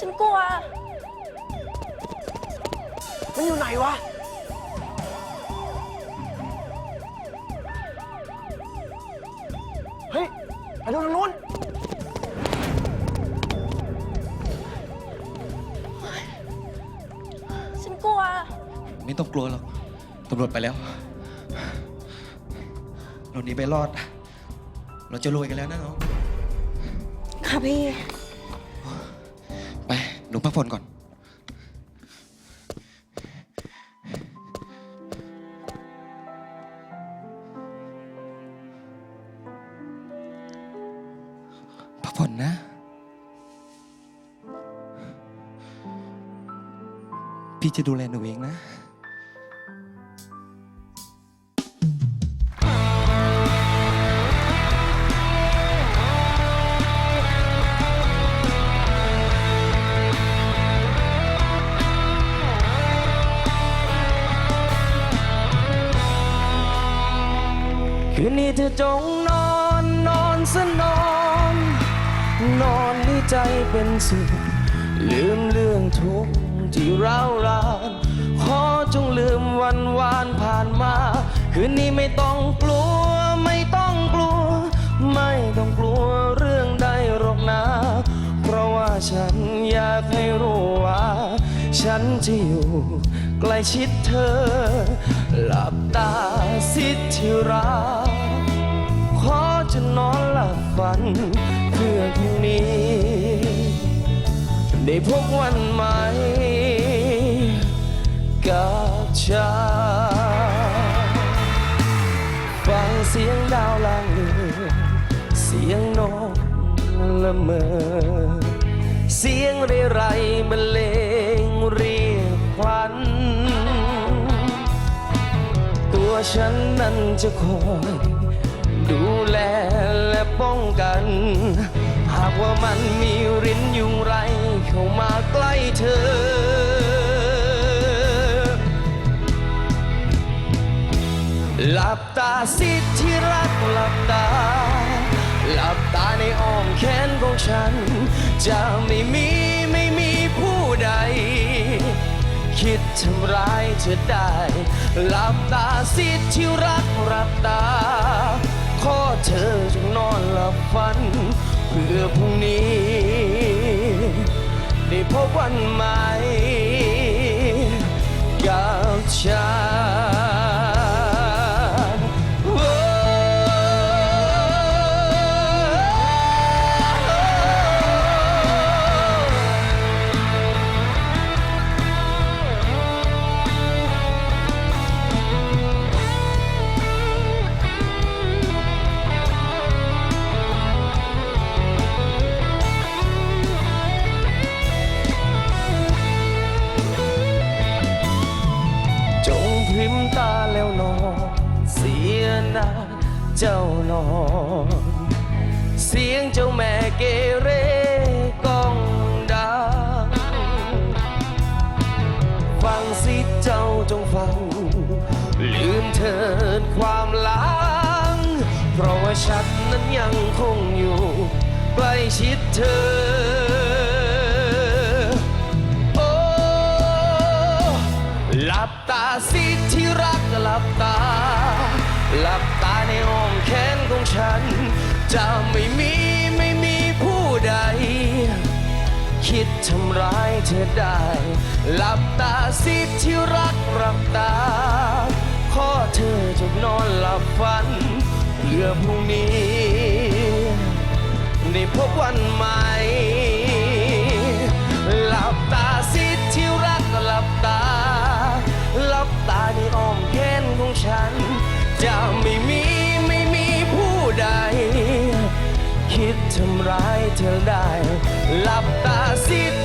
ฉันกลัว มันอยู่ไหนวะ เฮ้ย ไปดูทางนู้น ฉันกลัว ไม่ต้องกลัวหรอก ตำรวจไปแล้ว เราหนีไปรอด เราจะรวยกันแล้วนะน้อง ค่ะพี่ นูพักผ่อนก่อน พักผ่อนนะ พี่จะดูแลหนูเองนะ นี้เธอจงนอนนอนซะนอน นอนให้ใจเป็นสุขลืมเรื่องทุกข์ที่ร้าวรานขอจงลืมวันวานผ่านมา คืนนี้ไม่ต้องกลัวไม่ต้องกลัว ไม่ต้องกลัวเรื่องใดหรอกนะ เพราะว่าฉันอยากให้รู้ว่า ฉันจะอยู่ใกล้ชิดเธอ หลับตาสิที่รัก จะนอนหลับฝัน เพื่อพรุ่งนี้ ได้พบวันใหม่กับฉันฟังเสียงดาวลางเลือเสียงนกละเมอ เสียงเรไรบรรเลงเรียกขวัญตัวฉันนั้นจะคอย ดูแลและป้องกัน หากว่ามันมีริ้นยุงไรเข้ามาใกล้เธอ หลับตาสิที่รักหลับตา หลับตาในอ้อมแขนของฉัน จะไม่มีไม่มีผู้ใดคิดทำร้ายเธอได้ หลับตาสิที่รักหลับตา ขอเธอจงนอนหลับฝัน เพื่อพรุ่งนี้ ได้พบวันใหม่กับฉัน เจ้านอน เสียงเจ้าแม่เกเรก้องดัง ฟังสิเจ้าจงฟัง ลืมเถิดความหลัง เพราะว่าฉันนั้นยังคงอยู่ใกล้ชิดเธอ โอ้หลับตาสิที่รักหลับตา หลับ ขนของฉัน จะไม่มีไม่มีผู้ใด คิดทำร้ายเธอได้ หลับตาสิที่รักหลับตา ขอเธอจงนอนหลับฝันเพื่อพรุ่งนี้ได้พบวันใหม่หลับตาสิที่รักหลับตาหลับตาในอ้อมแขนของฉัน จะมี ร้ายเธอได้ หลับตาสิ